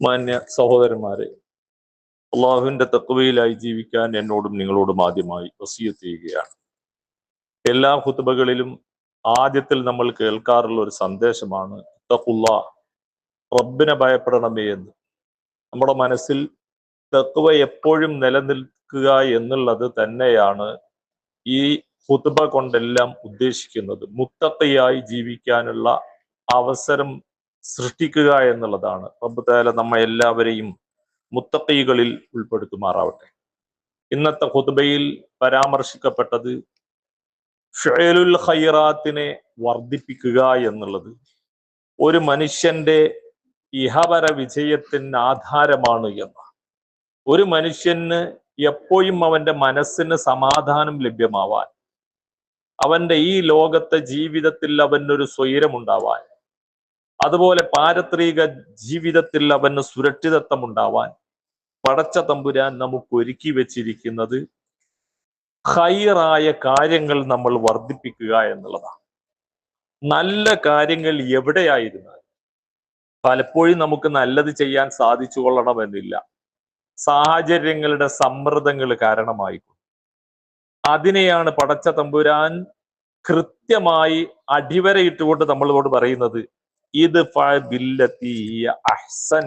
മാന്യ സഹോദരന്മാരെ അള്ളാഹുവിന്റെ തക്കവയിലായി ജീവിക്കാൻ എന്നോടും നിങ്ങളോടും ആദ്യമായി വസീയത്ത് ചെയ്യുകയാണ്. എല്ലാ ഹുത്തുബകളിലും ആദ്യത്തിൽ നമ്മൾ കേൾക്കാറുള്ള ഒരു സന്ദേശമാണ് തക്കുള്ള റബ്ബിനെ ഭയപ്പെടണമേ എന്ന്. നമ്മുടെ മനസ്സിൽ തക്കുവ എപ്പോഴും നിലനിൽക്കുക എന്നുള്ളത് തന്നെയാണ് ഈ ഹുത്തുബ കൊണ്ടെല്ലാം ഉദ്ദേശിക്കുന്നത്. മുത്തക്കയായി ജീവിക്കാനുള്ള അവസരം സൃഷ്ടിക്കുക എന്നുള്ളതാണ്. റബ്ബ് താല നമ്മെ എല്ലാവരെയും മുത്തക്കൈകളിൽ ഉൾപ്പെടുത്തുമാറാവട്ടെ. ഇന്നത്തെ ഹുതുബയിൽ പരാമർശിക്കപ്പെട്ടത് ഷുലുൽ ഖൈറാത്തിനെ വർദ്ധിപ്പിക്കുക എന്നുള്ളത് ഒരു മനുഷ്യന്റെ ഇഹപര വിജയത്തിന് ആധാരമാണ് എന്ന്. ഒരു മനുഷ്യന് എപ്പോഴും അവന്റെ മനസ്സിന് സമാധാനം ലഭ്യമാവാൻ അവന്റെ ഈ ലോകത്തെ ജീവിതത്തിൽ അവനൊരു സ്വൈരമുണ്ടാവാൻ അതുപോലെ പാരത്രിക ജീവിതത്തിൽ അവന് സുരക്ഷിതത്വം ഉണ്ടാവാൻ പടച്ച തമ്പുരാൻ നമുക്ക് ഒരുക്കി വെച്ചിരിക്കുന്നത് ഹൈറായ കാര്യങ്ങൾ നമ്മൾ വർദ്ധിപ്പിക്കുക എന്നുള്ളതാണ്. നല്ല കാര്യങ്ങൾ എവിടെയായിരുന്നാൽ പലപ്പോഴും നമുക്ക് നല്ലത് ചെയ്യാൻ സാധിച്ചു കൊള്ളണമെന്നില്ല സാഹചര്യങ്ങളുടെ സമ്മർദ്ദങ്ങൾ കാരണമായിക്കും അതിനെയാണ് പടച്ച തമ്പുരാൻ കൃത്യമായി അടിവരയിട്ടുകൊണ്ട് നമ്മളോട് പറയുന്നത്. അഹ്സൻ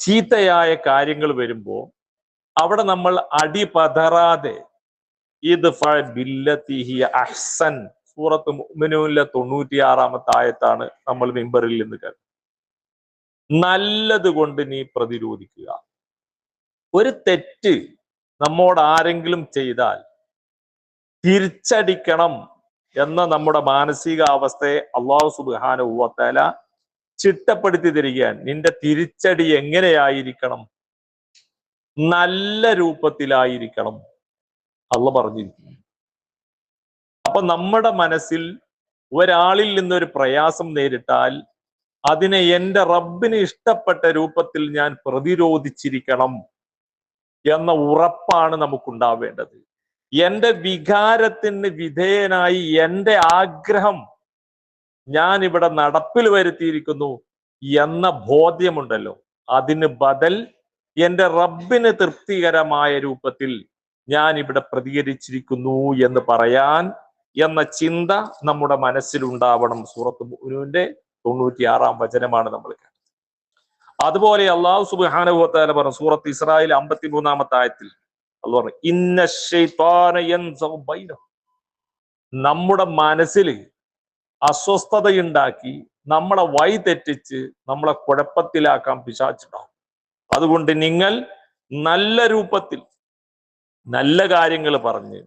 ചീത്തയായ കാര്യങ്ങൾ വരുമ്പോൾ അവിടെ നമ്മൾ അടി പതറാതെ ഇത് അഹ്സൻ സൂറത്ത് മുഅ്മിനൂനിലെ തൊണ്ണൂറ്റിയാറാമത്തെ ആയത്താണ് നമ്മൾ മിമ്പറിൽ നിന്ന് കേട്ടത് നല്ലത് കൊണ്ട് നീ പ്രതിരോധിക്കുക. ഒരു തെറ്റ് നമ്മോട് ആരെങ്കിലും ചെയ്താൽ തിരിച്ചടിക്കണം എന്ന നമ്മുടെ മാനസികാവസ്ഥയെ അള്ളാഹു സുബാന ഉവത്തല ചിട്ടപ്പെടുത്തി തരികയാണ്. നിന്റെ തിരിച്ചടി എങ്ങനെയായിരിക്കണം? നല്ല രൂപത്തിലായിരിക്കണം. അള്ള പറഞ്ഞിരിക്കുന്നു. അപ്പൊ നമ്മുടെ മനസ്സിൽ ഒരാളിൽ നിന്നൊരു പ്രയാസം നേരിട്ടാൽ അതിനെ എന്റെ റബ്ബിന് ഇഷ്ടപ്പെട്ട രൂപത്തിൽ ഞാൻ പ്രതിരോധിച്ചിരിക്കണം എന്ന ഉറപ്പാണ് നമുക്കുണ്ടാവേണ്ടത്. എന്റെ വികാരത്തിന് വിധേയനായി എന്റെ ആഗ്രഹം ഞാൻ ഇവിടെ നടപ്പിൽ വരുത്തിയിരിക്കുന്നു എന്ന ബോധ്യമുണ്ടല്ലോ. അതിന് ബദൽ എന്റെ റബ്ബിന് തൃപ്തികരമായ രൂപത്തിൽ ഞാൻ ഇവിടെ പ്രതികരിച്ചിരിക്കുന്നു എന്ന് പറയാൻ എന്ന ചിന്ത നമ്മുടെ മനസ്സിലുണ്ടാവണം. സൂറത്ത് മുനുവിന്റെ തൊണ്ണൂറ്റിയാറാം വചനമാണ് നമ്മൾ കേട്ടത്. അതുപോലെ അള്ളാഹു സുബാനുഭവത്താല പറഞ്ഞു സൂറത്ത് ഇസ്രായേൽ അമ്പത്തി മൂന്നാമത്തെ ആയത്തിൽ നമ്മുടെ മനസ്സിൽ അസ്വസ്ഥതയുണ്ടാക്കി നമ്മളെ വഴി തെറ്റിച്ച് നമ്മളെ കുഴപ്പത്തിലാക്കാൻ പിശാച്ചുണ്ടാവും അതുകൊണ്ട് നിങ്ങൾ നല്ല രൂപത്തിൽ നല്ല കാര്യങ്ങൾ പറഞ്ഞ്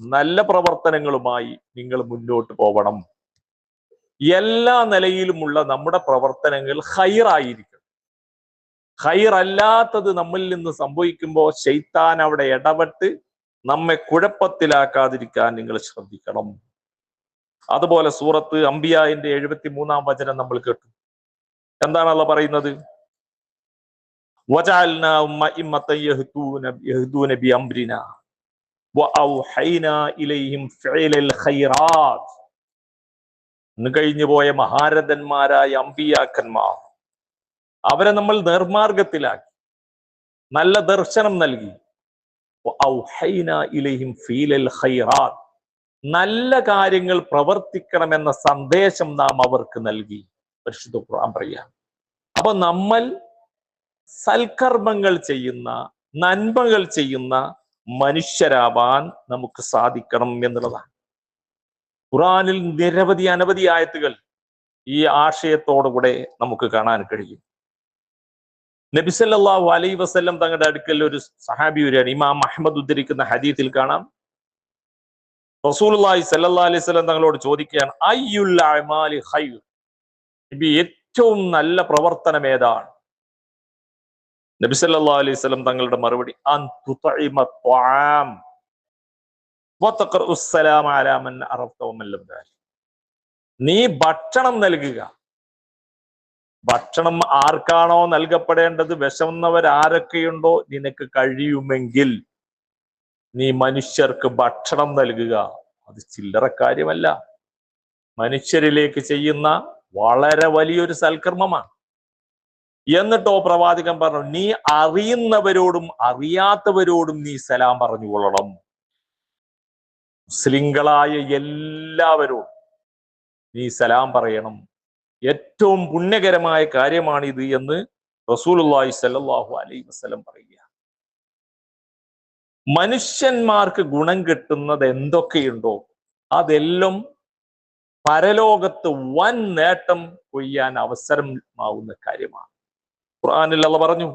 നല്ല പ്രവർത്തനങ്ങളുമായി നിങ്ങൾ മുന്നോട്ട് പോകണം എല്ലാ നിലയിലുമുള്ള നമ്മുടെ പ്രവർത്തനങ്ങൾ ഹൈറായിരിക്കണം. ഹൈർ അല്ലാത്തത് നമ്മിൽ നിന്ന് സംഭവിക്കുമ്പോൾ ശൈത്താൻ അവിടെ ഇടപെട്ട് നമ്മെ കുഴപ്പത്തിലാക്കാതിരിക്കാൻ നിങ്ങൾ ശ്രദ്ധിക്കണം. അതുപോലെ സൂറത്ത് അമ്പിയായിന്റെ എഴുപത്തി മൂന്നാം വചനം നമ്മൾ കേട്ടു. എന്താണ് എന്താണല്ലോ പറയുന്നത്? കഴിഞ്ഞു പോയ മഹാരഥന്മാരായ അമ്പിയാക്കന്മാർ അവരെ നമ്മൾ നിർമാർഗത്തിലാക്കി. നല്ല ദർശനം നൽകി. നല്ല കാര്യങ്ങൾ പ്രവർത്തിക്കണമെന്ന സന്ദേശം നാം അവർക്ക് നൽകി. പരിശുദ്ധ ഖുർആൻ പറയാം അപ്പൊ നമ്മൾ സൽക്കർമ്മങ്ങൾ ചെയ്യുന്ന നന്മകൾ ചെയ്യുന്ന മനുഷ്യരാവാൻ നമുക്ക് സാധിക്കണം എന്നുള്ളതാണ്. ഖുറാനിൽ നിരവധി അനവധി ആയത്തുകൾ ഈ ആശയത്തോടുകൂടെ നമുക്ക് കാണാൻ കഴിയും. നബിസല്ലാഹു അലൈ വസ്ല്ലം തങ്ങളുടെ അടുക്കൽ ഒരു സഹാബി വരികയാണ്. ഇമാം അഹമ്മദ് ഉദ്ധരിക്കുന്ന ഹദീത്തിൽ കാണാം. റസൂലി സല്ലാ അലൈഹി സ്വലം തങ്ങളോട് ചോദിക്കുകയാണ് നബി ഏറ്റവും നല്ല പ്രവർത്തനം ഏതാണ്? നബിസല്ലാ അലൈഹി സ്വലം തങ്ങളുടെ മറുപടി നീ ഭക്ഷണം നൽകുക ഭക്ഷണം ആർക്കാണോ നൽകപ്പെടേണ്ടത്? വിശന്നവർ ആരൊക്കെയുണ്ടോ നിനക്ക് കഴിയുമെങ്കിൽ നീ മനുഷ്യർക്ക് ഭക്ഷണം നൽകുക. അത് ചില്ലറ കാര്യമല്ല. മനുഷ്യരിലേക്ക് ചെയ്യുന്ന വളരെ വലിയൊരു സൽക്കർമ്മമാണ്. എന്നിട്ടോ പ്രവാചകൻ പറഞ്ഞു നീ അറിയുന്നവരോടും അറിയാത്തവരോടും നീ സലാം പറഞ്ഞുകൊള്ളണം. മുസ്ലിങ്ങളായ എല്ലാവരോടും നീ സലാം പറയണം. ഏറ്റവും പുണ്യകരമായ കാര്യമാണിത് എന്ന് റസൂലുള്ളാഹി സല്ലാഹു അലൈഹി വസല്ലം പറയുക മനുഷ്യന്മാർക്ക് ഗുണം കിട്ടുന്നത് എന്തൊക്കെയുണ്ടോ അതെല്ലാം പരലോകത്ത് വൻ നേട്ടം കൊയ്യാൻ അവസരമാവുന്ന കാര്യമാണ്. ഖുർആനിൽ അള്ള പറഞ്ഞു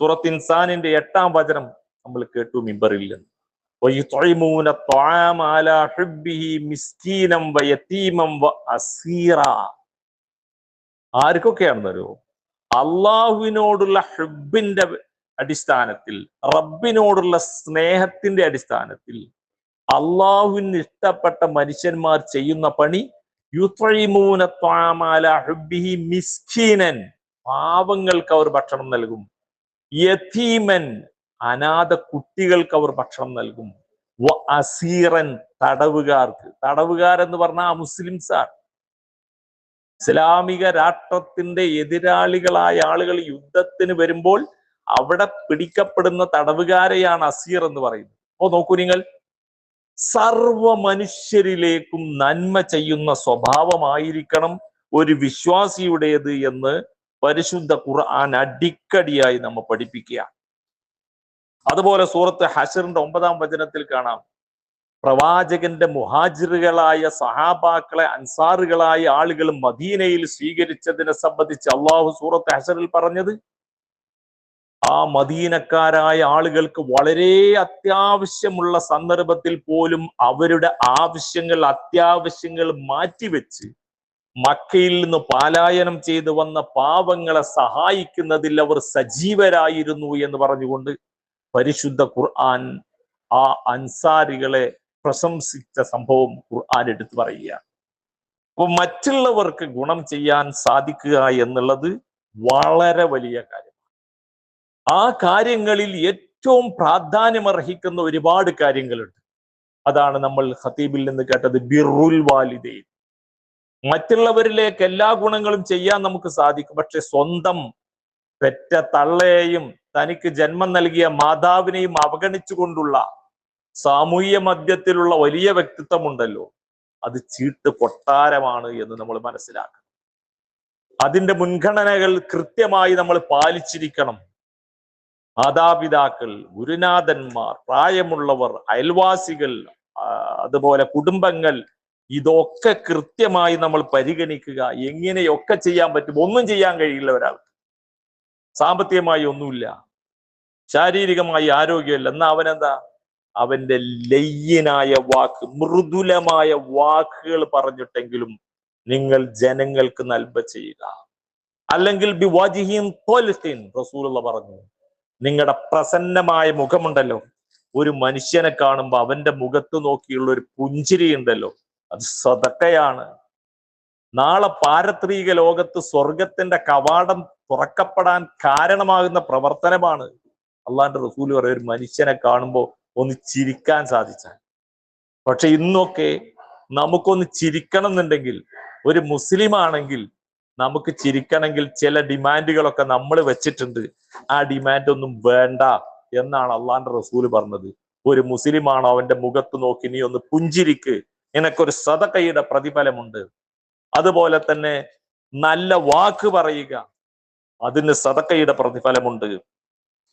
സൂറത്ത് ഇൻസാനിന്റെ എട്ടാം വചനം നമ്മൾ കേട്ടു മിമ്പറിൽ നിന്ന്. വ അസീറ. ആർക്കൊക്കെയാണെന്നറിയോ? അള്ളാഹുവിനോടുള്ള ഹുബിന്റെ അടിസ്ഥാനത്തിൽ റബ്ബിനോടുള്ള സ്നേഹത്തിന്റെ അടിസ്ഥാനത്തിൽ അള്ളാഹുവിന് ഇഷ്ടപ്പെട്ട മനുഷ്യന്മാർ ചെയ്യുന്ന പണി മിസ്കീനൻ. പാവങ്ങൾക്ക് അവർ ഭക്ഷണം നൽകും. യഥീമൻ അനാഥ കുട്ടികൾക്ക് അവർ ഭക്ഷണം നൽകും. അസീറൻ തടവുകാർക്ക്. തടവുകാരെന്ന് പറഞ്ഞാൽ മുസ്ലിംസാണ്. ഇസ്ലാമിക രാഷ്ട്രത്തിന്റെ എതിരാളികളായ ആളുകൾ യുദ്ധത്തിന് വരുമ്പോൾ അവിടെ പിടിക്കപ്പെടുന്ന തടവുകാരെയാണ് അസീർ എന്ന് പറയുന്നത്. അപ്പോ നോക്കൂ നിങ്ങൾ സർവ മനുഷ്യരിലേക്കും നന്മ ചെയ്യുന്ന സ്വഭാവമായിരിക്കണം ഒരു വിശ്വാസിയുടേത് എന്ന് പരിശുദ്ധ ഖുർആൻ അടിക്കടിയായി നമ്മ പഠിപ്പിക്കുക അതുപോലെ സൂറത്ത് ഹഷറിന്റെ ഒമ്പതാം വചനത്തിൽ കാണാം. പ്രവാചകന്റെ മുഹാജിറുകളായ സഹാബാക്കളെ അൻസാറുകളായ ആളുകൾ മദീനയിൽ സ്വീകരിച്ചതിനെ സംബന്ധിച്ച് അള്ളാഹു സൂറത്ത് ഹസറിൽ പറഞ്ഞത് ആ മദീനക്കാരായ ആളുകൾക്ക് വളരെ അത്യാവശ്യമുള്ള സന്ദർഭത്തിൽ പോലും അവരുടെ ആവശ്യങ്ങൾ അത്യാവശ്യങ്ങൾ മാറ്റിവെച്ച് മക്കയിൽ നിന്ന് പാലായനം ചെയ്തു വന്ന പാവങ്ങളെ സഹായിക്കുന്നതിൽ അവർ സജീവരായിരുന്നു എന്ന് പറഞ്ഞുകൊണ്ട് പരിശുദ്ധ ഖുർആൻ ആ അൻസാരികളെ പ്രശംസിച്ച സംഭവം ഖുർആൻ എടുത്തു പറയുകയാണ് അപ്പൊ മറ്റുള്ളവർക്ക് ഗുണം ചെയ്യാൻ സാധിക്കുക എന്നുള്ളത് വളരെ വലിയ കാര്യമാണ്. ആ കാര്യങ്ങളിൽ ഏറ്റവും പ്രാധാന്യം അർഹിക്കുന്ന ഒരുപാട് കാര്യങ്ങളുണ്ട്. അതാണ് നമ്മൾ ഖത്തീബിൽ നിന്ന് കേട്ടത് ബിറുൽ വാലിദൈൻ. മറ്റുള്ളവരിലേക്ക് എല്ലാ ഗുണങ്ങളും ചെയ്യാൻ നമുക്ക് സാധിക്കും. പക്ഷെ സ്വന്തം പെറ്റ തള്ളയെയും തനിക്ക് ജന്മം നൽകിയ മാതാവിനെയും അവഗണിച്ചുകൊണ്ടുള്ള സാമൂഹ്യ മധ്യത്തിലുള്ള വലിയ വ്യക്തിത്വമുണ്ടല്ലോ. അത് ചീട്ട് കൊട്ടാരമാണ് എന്ന് നമ്മൾ മനസ്സിലാക്കണം. അതിന്റെ മുൻഗണനകൾ കൃത്യമായി നമ്മൾ പാലിച്ചിരിക്കണം. മാതാപിതാക്കൾ ഗുരുനാഥന്മാർ പ്രായമുള്ളവർ അയൽവാസികൾ അതുപോലെ കുടുംബങ്ങൾ ഇതൊക്കെ കൃത്യമായി നമ്മൾ പരിഗണിക്കുക. എങ്ങനെയൊക്കെ ചെയ്യാൻ പറ്റും? ഒന്നും ചെയ്യാൻ കഴിയില്ല ഒരാൾക്ക്. സാമ്പത്തികമായി ഒന്നുമില്ല. ശാരീരികമായി ആരോഗ്യമില്ല. എന്നാ അവനെന്താ? അവന്റെ ലയ്യനായ വാക്ക് മൃദുലമായ വാക്കുകൾ പറഞ്ഞിട്ടെങ്കിലും നിങ്ങൾ ജനങ്ങൾക്ക് നൽബ ചെയ്യുക. അല്ലെങ്കിൽ ബി വാജിഹീം തോലിസ്തീൻ പറഞ്ഞു. നിങ്ങളുടെ പ്രസന്നമായ മുഖമുണ്ടല്ലോ. ഒരു മനുഷ്യനെ കാണുമ്പോൾ അവന്റെ മുഖത്ത് നോക്കിയുള്ള ഒരു പുഞ്ചിരി ഉണ്ടല്ലോ. അത് സ്വതക്കയാണ് നാളെ പാരത്രിക ലോകത്ത് സ്വർഗത്തിന്റെ കവാടം തുറക്കപ്പെടാൻ കാരണമാകുന്ന പ്രവർത്തനമാണ്. അള്ളാന്റെ റസൂൽ പറയും ഒരു മനുഷ്യനെ കാണുമ്പോൾ ഒന്ന് ചിരിക്കാൻ സാധിച്ചാൽ പക്ഷെ ഇന്നൊക്കെ നമുക്കൊന്ന് ചിരിക്കണം എന്നുണ്ടെങ്കിൽ ഒരു മുസ്ലിം ആണെങ്കിൽ നമുക്ക് ചിരിക്കണമെങ്കിൽ ചില ഡിമാൻഡുകളൊക്കെ നമ്മൾ വെച്ചിട്ടുണ്ട്. ആ ഡിമാൻഡ് ഒന്നും വേണ്ട എന്നാണ് അള്ളാന്റെ റസൂൽ പറഞ്ഞത്. ഒരു മുസ്ലിമാണോ അവന്റെ മുഖത്ത് നോക്കി നീ ഒന്ന് പുഞ്ചിരിക്ക്. നിനക്കൊരു സതകയുടെ പ്രതിഫലമുണ്ട്. അതുപോലെ തന്നെ നല്ല വാക്ക് പറയുക. അതിന് സതക്കയുടെ പ്രതിഫലമുണ്ട്.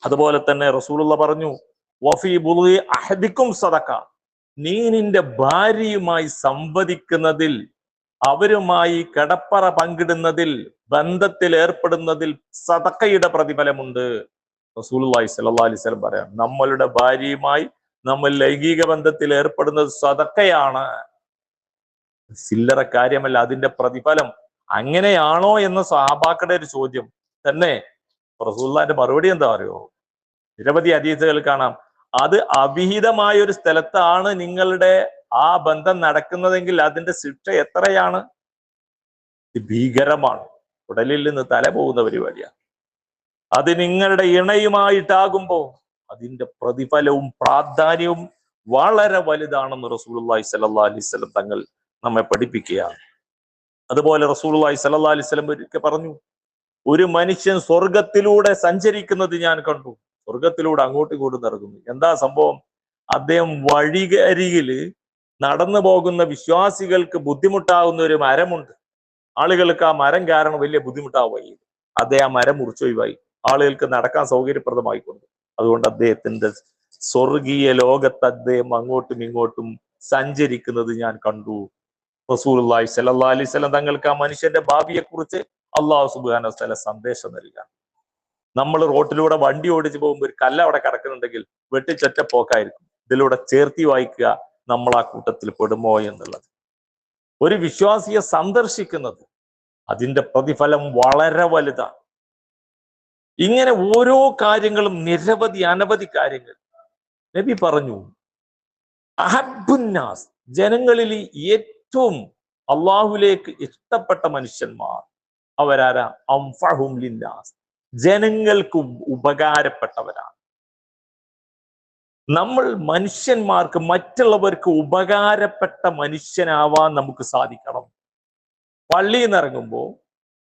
അതുപോലെ തന്നെ റസൂലുള്ള പറഞ്ഞു വഫി ബുളി അഹദിക്കും സതക്ക നീ നിന്റെ ഭാര്യയുമായി സംവദിക്കുന്നതിൽ അവരുമായി കടപ്പറ പങ്കിടുന്നതിൽ ബന്ധത്തിൽ ഏർപ്പെടുന്നതിൽ സതക്കയുടെ പ്രതിഫലമുണ്ട്. റസൂലി സ്വല്ലല്ലാഹി സ്വലം പറയാം നമ്മളുടെ ഭാര്യയുമായി നമ്മൾ ലൈംഗിക ബന്ധത്തിൽ ഏർപ്പെടുന്നത് സതക്കയാണ് ചില്ലറ കാര്യമല്ല അതിന്റെ പ്രതിഫലം അങ്ങനെയാണോ എന്ന സഹാബാക്കളുടെ ഒരു ചോദ്യം. തന്നെ റസൂല്ലാന്റെ മറുപടി എന്താ അറിയോ? നിരവധി അതീതകൾ കാണാം. അത് അവിഹിതമായ ഒരു സ്ഥലത്താണ് നിങ്ങളുടെ ആ ബന്ധം നടക്കുന്നതെങ്കിൽ അതിന്റെ ശിക്ഷ എത്രയാണ്? ഭീകരമാണ്. ഉടലിൽ നിന്ന് തല പോകുന്ന പരിപാടിയാണ് അത് നിങ്ങളുടെ ഇണയുമായിട്ടാകുമ്പോ അതിന്റെ പ്രതിഫലവും പ്രാധാന്യവും വളരെ വലുതാണെന്ന് റസൂലുള്ളാഹി സല്ലാ അലൈഹി വസല്ലം തങ്ങൾ നമ്മെ പഠിപ്പിക്കുകയാണ്. അതുപോലെ റസൂലുള്ളാഹി സല്ലാ അലൈഹി വസല്ലം ഒരിക്കൽ പറഞ്ഞു ഒരു മനുഷ്യൻ സ്വർഗത്തിലൂടെ സഞ്ചരിക്കുന്നത് ഞാൻ കണ്ടു. സ്വർഗത്തിലൂടെ അങ്ങോട്ടും ഇങ്ങോട്ടും നടക്കുന്നു. എന്താ സംഭവം? അദ്ദേഹം വഴികരികിൽ നടന്നു പോകുന്ന വിശ്വാസികൾക്ക് ബുദ്ധിമുട്ടാവുന്ന ഒരു മരമുണ്ട്. ആളുകൾക്ക് ആ മരം കാരണം വലിയ ബുദ്ധിമുട്ടാവുകയും അദ്ദേഹം ആ മരം മുറിച്ചൊഴിവായി ആളുകൾക്ക് നടക്കാൻ സൗകര്യപ്രദമായിക്കൊണ്ട്. അതുകൊണ്ട് അദ്ദേഹത്തിന്റെ സ്വർഗീയ ലോകത്ത് അദ്ദേഹം അങ്ങോട്ടും ഇങ്ങോട്ടും സഞ്ചരിക്കുന്നത് ഞാൻ കണ്ടു. റസൂലുള്ളാഹി സ്വല്ലല്ലാഹി അലൈഹി വസല്ലം തങ്ങൾക്ക് ആ മനുഷ്യന്റെ ഭാവിയെക്കുറിച്ച് അള്ളാഹു സുബാന സന്ദേശം നൽകുക നമ്മൾ റോട്ടിലൂടെ വണ്ടി ഓടിച്ചു പോകുമ്പോൾ ഒരു കല്ല് അവിടെ കിടക്കുന്നുണ്ടെങ്കിൽ വെട്ടിച്ചൊറ്റ പോക്കായിരിക്കും. ഇതിലൂടെ ചേർത്തി വായിക്കുക നമ്മൾ ആ കൂട്ടത്തിൽ പെടുമോ എന്നുള്ളത്. ഒരു വിശ്വാസിയെ സന്ദർശിക്കുന്നത് അതിന്റെ പ്രതിഫലം വളരെ വലുതാണ്. ഇങ്ങനെ ഓരോ കാര്യങ്ങളും നിരവധി അനവധി കാര്യങ്ങൾ. നബി പറഞ്ഞു അഹബുന്നാസ് ജനങ്ങളിൽ ഏറ്റവും അള്ളാഹുലേക്ക് ഇഷ്ടപ്പെട്ട മനുഷ്യന്മാർ അവരാരാ? അംഫഹും ലിന്നാസ്. ജനങ്ങൾക്ക് ഉപകാരപ്പെട്ടവരാണ്. നമ്മൾ മനുഷ്യന്മാർക്ക് മറ്റുള്ളവർക്ക് ഉപകാരപ്പെട്ട മനുഷ്യനാവാൻ നമുക്ക് സാധിക്കണം. പള്ളിയിൽ നിന്നിറങ്ങുമ്പോൾ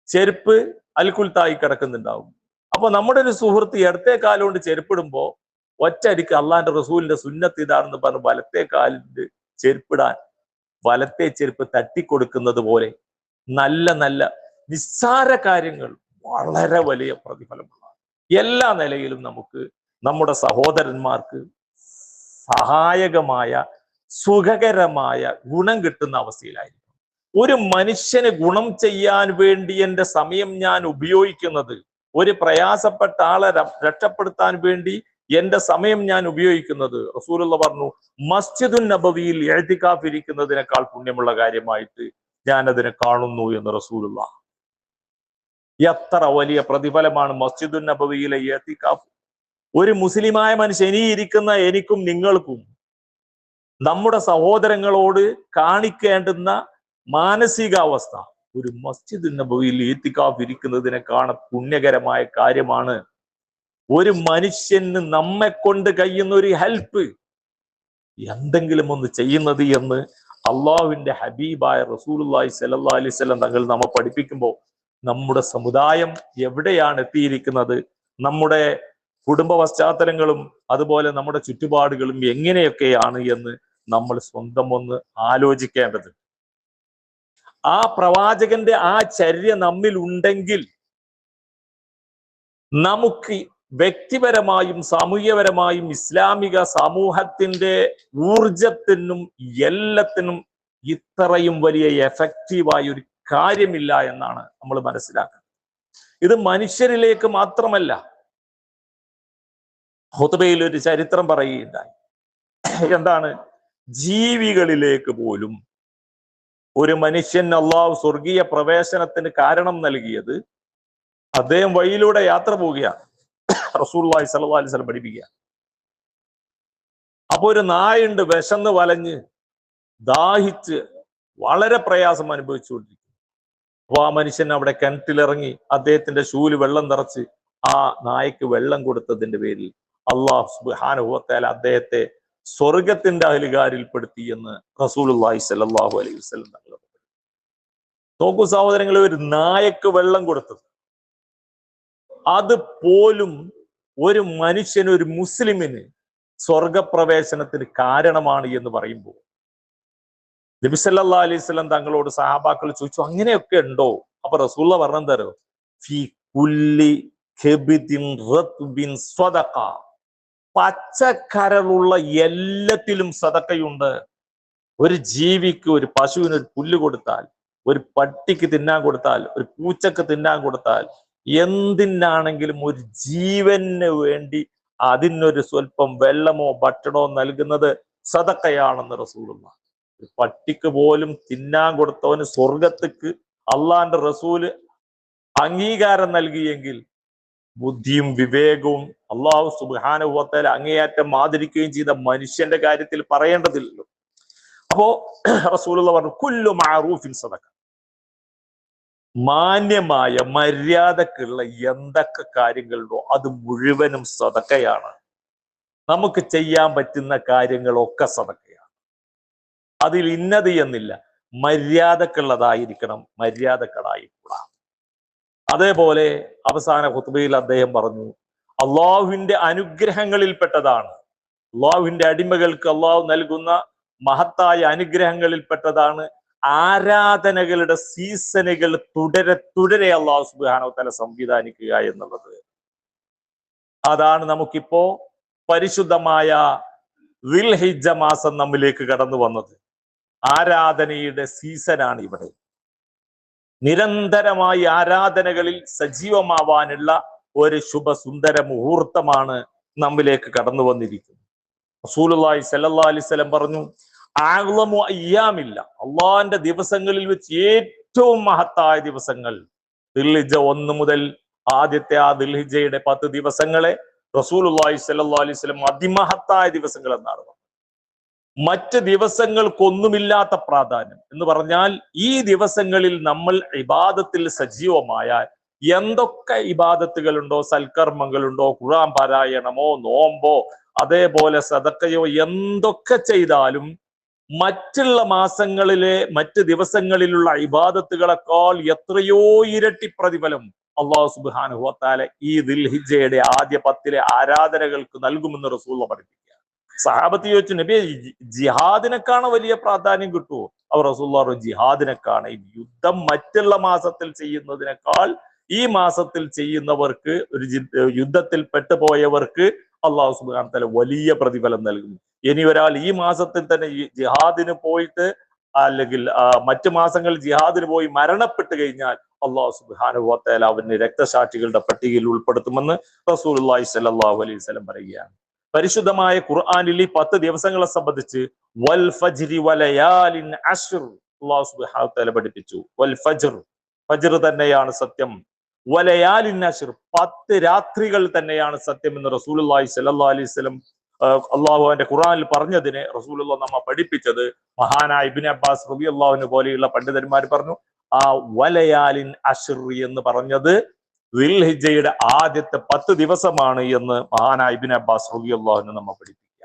ചെരുപ്പ് അൽക്കുൽത്തായി കിടക്കുന്നുണ്ടാവും. അപ്പൊ നമ്മുടെ ഒരു സുഹൃത്ത് ഇടത്തെ കാലുകൊണ്ട് ചെരുപ്പിടുമ്പോ ഒറ്റയടിക്ക് അള്ളാന്റെ റസൂലിന്റെ സുന്നത്ത് ഇതാണെന്ന് പറഞ്ഞ് വലത്തെ കാലിന്റെ ചെരുപ്പിടാൻ വലത്തെ ചെരുപ്പ് തട്ടിക്കൊടുക്കുന്നത് പോലെ നല്ല നല്ല നിസ്സാര കാര്യങ്ങൾ വളരെ വലിയ പ്രതിഫലമുള്ളതാണ് എല്ലാ നിലയിലും നമുക്ക് നമ്മുടെ സഹോദരന്മാർക്ക് സഹായകമായ സുഖകരമായ ഗുണം കിട്ടുന്ന അവസ്ഥയിലായിരിക്കും. ഒരു മനുഷ്യന് ഗുണം ചെയ്യാൻ വേണ്ടി എന്റെ സമയം ഞാൻ ഉപയോഗിക്കുന്നത് ഒരു പ്രയാസപ്പെട്ട ആളെ രക്ഷപ്പെടുത്താൻ വേണ്ടി എന്റെ സമയം ഞാൻ ഉപയോഗിക്കുന്നത് റസൂലുള്ള പറഞ്ഞു മസ്ജിദുൻ നബവിയിൽ എഴുതിക്കാഫിരിക്കുന്നതിനേക്കാൾ പുണ്യമുള്ള കാര്യമായിട്ട് ഞാൻ അതിനെ കാണുന്നു എന്ന് റസൂലുള്ള എത്ര വലിയ പ്രതിഫലമാണ് മസ്ജിദുൻ നബവിയിലെ എത്തിക്കാഫ്. ഒരു മുസ്ലിമായ മനുഷ്യൻ ഇരിക്കുന്ന എനിക്കും നിങ്ങൾക്കും നമ്മുടെ സഹോദരങ്ങളോട് കാണിക്കേണ്ടുന്ന മാനസികാവസ്ഥ. ഒരു മസ്ജിദ് നബവിയിൽ ഈത്തിക്കാഫ് ഇരിക്കുന്നതിനേക്കാൾ പുണ്യകരമായ കാര്യമാണ്. ഒരു മനുഷ്യന് നമ്മെ കൊണ്ട് കഴിയുന്ന ഒരു ഹെൽപ്പ്. എന്തെങ്കിലും ഒന്ന് ചെയ്യുന്നത് എന്ന് അള്ളാഹുവിന്റെ ഹബീബായ സ്വല്ലല്ലാഹി അലൈഹി വസല്ലം തങ്ങൾ നമ്മെ പഠിപ്പിക്കുമ്പോൾ നമ്മുടെ സമുദായം എവിടെയാണ് എത്തിയിരിക്കുന്നത്? നമ്മുടെ കുടുംബ പശ്ചാത്തലങ്ങളും അതുപോലെ നമ്മുടെ ചുറ്റുപാടുകളും എങ്ങനെയൊക്കെയാണ് എന്ന് നമ്മൾ സ്വന്തം ഒന്ന് ആലോചിക്കേണ്ടത് ആ പ്രവാചകന്റെ ആ ചര്യ നമ്മിൽ ഉണ്ടെങ്കിൽ നമുക്ക് വ്യക്തിപരമായും സാമൂഹ്യപരമായും ഇസ്ലാമിക സമൂഹത്തിന്റെ ഊർജത്തിനും എല്ലാത്തിനും ഇത്രയും വലിയ എഫക്റ്റീവായ ഒരു കാര്യമില്ല എന്നാണ് നമ്മൾ മനസ്സിലാക്കുന്നത്. ഇത് മനുഷ്യരിലേക്ക് മാത്രമല്ല ഹുതബയിൽ ഒരു ചരിത്രം പറയുകയുണ്ടായി. എന്താണ്? ജീവികളിലേക്ക് പോലും ഒരു മനുഷ്യൻ അള്ളാഹു സ്വർഗീയ പ്രവേശനത്തിന് കാരണം നൽകിയത് അദ്ദേഹം വഴിയിലൂടെ യാത്ര പോവുകയാണ്. റസൂള്ളി സല്ലാ അലൈഹി വസല്ലം പഠിപ്പിക്കുക അപ്പൊ ഒരു നായുണ്ട് വിശന്ന് വലഞ്ഞ് ദാഹിച്ച് വളരെ പ്രയാസം അനുഭവിച്ചുകൊണ്ടിരിക്കുന്നു ആ മനുഷ്യൻ അവിടെ കിണറ്റിലിറങ്ങി അദ്ദേഹത്തിന്റെ ഷൂൽ വെള്ളം നിറച്ച് ആ നായക്ക് വെള്ളം കൊടുത്തതിന്റെ പേരിൽ അള്ളാഹു സുബാനുഭവത്താൽ അദ്ദേഹത്തെ സ്വർഗത്തിന്റെ അഹലുകാരിൽപ്പെടുത്തി എന്ന് റസൂലുള്ളാഹി സ്വല്ലല്ലാഹു അലൈഹി വസല്ലം തങ്ങൾ. നോക്കൂ സഹോദരങ്ങളെ ഒരു നായക്ക് വെള്ളം കൊടുത്തത് അത് പോലും ഒരു മനുഷ്യന് ഒരു മുസ്ലിമിന് സ്വർഗപ്രവേശനത്തിന് കാരണമാണ് എന്ന് പറയുമ്പോൾ നബി സല്ലല്ലാഹു അലൈഹി വസല്ലം തങ്ങളോട് സഹാബാക്കൾ ചോദിച്ചു അങ്ങനെയൊക്കെ ഉണ്ടോ? അപ്പൊ റസൂള്ള പറഞ്ഞു സ്വദഖ. പച്ചക്കരളുള്ള എല്ലാത്തിലും സതക്കയുണ്ട് ഒരു ജീവിക്ക് ഒരു പശുവിന് ഒരു പുല്ല് കൊടുത്താൽ ഒരു പട്ടിക്ക് തിന്നാൻ കൊടുത്താൽ ഒരു പൂച്ചക്ക് തിന്നാൻ കൊടുത്താൽ എന്തിനാണെങ്കിലും ഒരു ജീവന് വേണ്ടി അതിനൊരു സ്വല്പം വെള്ളമോ ഭക്ഷണമോ നൽകുന്നത് സതക്കയാണെന്ന് റസൂലുള്ള. പട്ടിക്ക് പോലും തിന്നാൻ കൊടുത്തവന് സ്വർഗത്തേക്ക് അള്ളാന്റെ റസൂൽ അംഗീകാരം നൽകിയെങ്കിൽ ബുദ്ധിയും വിവേകവും അള്ളാഹു സുബാനുഭവത്താൽ അങ്ങേയറ്റം ആദരിക്കുകയും ചെയ്ത മനുഷ്യന്റെ കാര്യത്തിൽ പറയേണ്ടതില്ലല്ലോ. അപ്പോ റസൂലുള്ള പറഞ്ഞു കുല്ലു മാറൂഫിൻ സദക്ക മാന്യമായ മര്യാദക്കുള്ള എന്തൊക്കെ കാര്യങ്ങളുണ്ടോ അത് മുഴുവനും സദക്കയാണ് നമുക്ക് ചെയ്യാൻ പറ്റുന്ന കാര്യങ്ങളൊക്കെ സതക്കയാണ് അതിൽ ഇന്നത് എന്നില്ല. മര്യാദക്കുള്ളതായിരിക്കണം. മര്യാദക്കടായിക്കൂടാ അതേപോലെ അവസാന ഖുത്ബയിൽ അദ്ദേഹം പറഞ്ഞു അള്ളാഹുവിന്റെ അനുഗ്രഹങ്ങളിൽപ്പെട്ടതാണ്. അള്ളാഹുവിന്റെ അടിമകൾക്ക് അള്ളാഹു നൽകുന്ന മഹത്തായ അനുഗ്രഹങ്ങളിൽപ്പെട്ടതാണ് ആരാധനകളുടെ സീസണുകൾ തുടരെ തുടരെ അള്ളാഹു സുബാനോ തല സംവിധാനിക്കുക എന്നുള്ളത്. അതാണ് നമുക്കിപ്പോ പരിശുദ്ധമായ വിൽഹിജ മാസം നമ്മിലേക്ക് കടന്നു വന്നത്. ആരാധനയുടെ സീസണാണ് ഇവിടെ നിരന്തരമായി ആരാധനകളിൽ സജീവമാവാനുള്ള ഒരു ശുഭസുന്ദര മുഹൂർത്തമാണ് നമ്മിലേക്ക് കടന്നു വന്നിരിക്കുന്നത്. റസൂലുള്ളാഹി സല്ലല്ലാഹു അലൈഹി വസല്ലം പറഞ്ഞു ആഗ്ലമു അയ്യാമില്ല. അള്ളാഹിന്റെ ദിവസങ്ങളിൽ വെച്ച് ഏറ്റവും മഹത്തായ ദിവസങ്ങൾ. ദിൽഹിജ ഒന്ന് മുതൽ ആദ്യത്തെ ആ ദിൽഹിജയുടെ പത്ത് ദിവസങ്ങളെ റസൂലുള്ളാഹി സല്ലല്ലാഹു അലൈഹി വസല്ലം അതിമഹത്തായ ദിവസങ്ങൾ എന്നാണ് മറ്റ് ദിവസങ്ങൾക്കൊന്നുമില്ലാത്ത പ്രാധാന്യം. എന്ന് പറഞ്ഞാൽ ഈ ദിവസങ്ങളിൽ നമ്മൾ ഇബാദത്തിൽ സജീവമായാൽ എന്തൊക്കെ ഇബാദത്തുകളുണ്ടോ സൽക്കർമ്മങ്ങളുണ്ടോ ഖുറാൻ പാരായണമോ നോമ്പോ അതേപോലെ സദക്കയോ എന്തൊക്കെ ചെയ്താലും മറ്റുള്ള മാസങ്ങളിലെ മറ്റ് ദിവസങ്ങളിലുള്ള ഇബാദത്തുകളെക്കാൾ എത്രയോ ഇരട്ടി പ്രതിഫലം അള്ളാഹു സുബാനുഹത്താല ഈ ദിൽഹിജയുടെ ആദ്യ പത്തിലെ ആരാധനകൾക്ക് നൽകുമെന്ന് റസൂള്ള പഠിപ്പിക്കുക സഹാബത്ത് ചോദിച്ചു നബി ജിഹാദിനെക്കാണ് വലിയ പ്രാധാന്യം കിട്ടുമോ അവർ റസൂള്ള ജിഹാദിനെക്കാണ്. യുദ്ധം മറ്റുള്ള മാസത്തിൽ ചെയ്യുന്നതിനേക്കാൾ ഈ മാസത്തിൽ ചെയ്യുന്നവർക്ക് ഒരു യുദ്ധത്തിൽ പെട്ടുപോയവർക്ക് അള്ളാഹു സുബാൻ തല വലിയ പ്രതിഫലം നൽകും. ഇനി ഒരാൾ ഈ മാസത്തിൽ തന്നെ ജിഹാദിന് പോയിട്ട് അല്ലെങ്കിൽ മറ്റു മാസങ്ങളിൽ ജിഹാദിന് പോയി മരണപ്പെട്ട് കഴിഞ്ഞാൽ അള്ളാഹു സുബാനുഭവത്തേൽ അവന് രക്തസാക്ഷികളുടെ പട്ടികയിൽ ഉൾപ്പെടുത്തുമെന്ന് റസൂൽ സല്ലാഹു അലൈഹി സ്വലം പറയുകയാണ്. പരിശുദ്ധമായ ഖുർആാനിൽ ഈ പത്ത് ദിവസങ്ങളെ സംബന്ധിച്ച് വൽ ഫജ്രി വലയാലിൻ അള്ളാഹു പഠിപ്പിച്ചു. വൽ ഫജ്ർ. ഫജ്ർ തന്നെയാണ് സത്യം. വലയാലിൻ അഷ്ർ പത്ത് രാത്രികൾ തന്നെയാണ് സത്യം എന്ന് റസൂലുള്ളാഹി സ്വല്ലല്ലാഹു അലൈഹി വസല്ലം അള്ളാഹുവിന്റെ ഖുറാനിൽ പറഞ്ഞതിനെ റസൂലുള്ള നമ്മ പഠിപ്പിച്ചത്. മഹാനായ ഇബിൻ അബ്ബാസ് റബി അള്ളാഹുവിനെ പോലെയുള്ള പണ്ഡിതന്മാർ പറഞ്ഞു ആ വലയാലിൻ അഷിർ എന്ന് പറഞ്ഞത് വിൽഹിജയുടെ ആദ്യത്തെ പത്ത് ദിവസമാണ് എന്ന് മഹാനായ ഇബിൻ അബ്ബാസ് റബി അള്ളാഹുവിനെ നമ്മെ പഠിപ്പിക്കുക.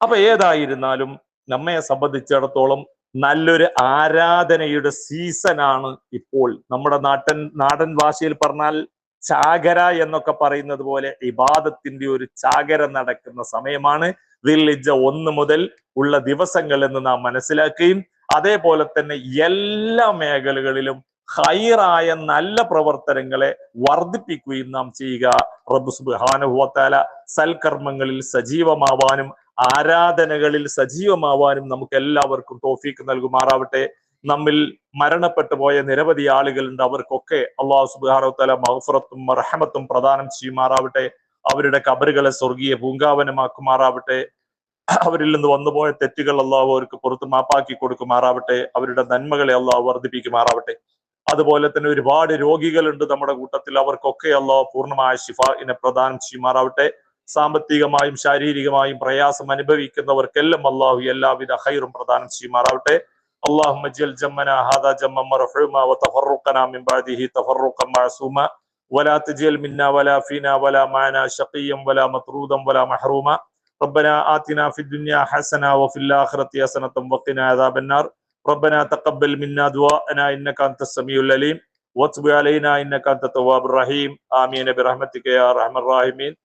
അപ്പൊ ഏതായിരുന്നാലും നമ്മെ സംബന്ധിച്ചിടത്തോളം നല്ലൊരു ആരാധനയുടെ സീസണാണ് ഇപ്പോൾ. നമ്മുടെ നാട്ടൻ നാടൻ ഭാഷയിൽ പറഞ്ഞാൽ ചാകര എന്നൊക്കെ പറയുന്നത് പോലെ ഇബാദത്തിന്റെ ഒരു ചാകര നടക്കുന്ന സമയമാണ് ദില്ലിജ ഒന്ന് മുതൽ ഉള്ള ദിവസങ്ങൾ എന്ന് നാം മനസ്സിലാക്കുകയും അതേപോലെ തന്നെ എല്ലാ മേഖലകളിലും ഹൈറായ നല്ല പ്രവർത്തനങ്ങളെ വർദ്ധിപ്പിക്കുകയും നാം ചെയ്യുക. റബ്ബ് സുബ്ഹാനഹുവത്താല സൽക്കർമ്മങ്ങളിൽ സജീവമാവാനും ആരാധനകളിൽ സജീവമാവാനും നമുക്ക് എല്ലാവർക്കും തോഫീക്ക് നൽകുമാറാവട്ടെ. നമ്മിൽ മരണപ്പെട്ടു പോയ നിരവധി ആളുകളുണ്ട്. അവർക്കൊക്കെ അള്ളാഹു സുബാറോത്തല മഹഫുറത്തും റഹമത്തും പ്രദാനം ചെയ്യുമാറാവട്ടെ. അവരുടെ കബറുകളെ സ്വർഗീയ പൂങ്കാവനമാക്കുമാറാവട്ടെ. അവരിൽ നിന്ന് വന്നുപോയ തെറ്റുകൾ അള്ളാഹു അവർക്ക് പുറത്ത് മാപ്പാക്കി കൊടുക്കുമാറാവട്ടെ. അവരുടെ നന്മകളെ അള്ളാഹു വർദ്ധിപ്പിക്കുമാറാവട്ടെ. അതുപോലെ തന്നെ ഒരുപാട് രോഗികളുണ്ട് നമ്മുടെ കൂട്ടത്തിൽ അവർക്കൊക്കെ അള്ളാഹു പൂർണ്ണമായ ഷിഫാഇനെ പ്രദാനം ചെയ്യുമാറാവട്ടെ സാമ്പത്തികമായും ശാരീരികമായും പ്രയാസം അനുഭവിക്കുന്നവർക്കെല്ലാം അള്ളാഹു എല്ലാവിധ ഹൈറും പ്രദാനം ചെയ്യുമാറാവട്ടെ اللهم اجعل جمنا هذا جما مرحوما وتفرقنا من بعده تفرقا معصوما ولا تجعل منا ولا فينا ولا معنا شقيا ولا مطرودا ولا محروما ربنا آتنا في الدنيا حسنة وفي الآخرة حسنة وقنا عذاب النار ربنا تقبل منا دعاءنا إنك أنت السميع العليم. واتب علينا إنك أنت التواب الرحيم. آمين برحمتك يا أرحم الراحمين.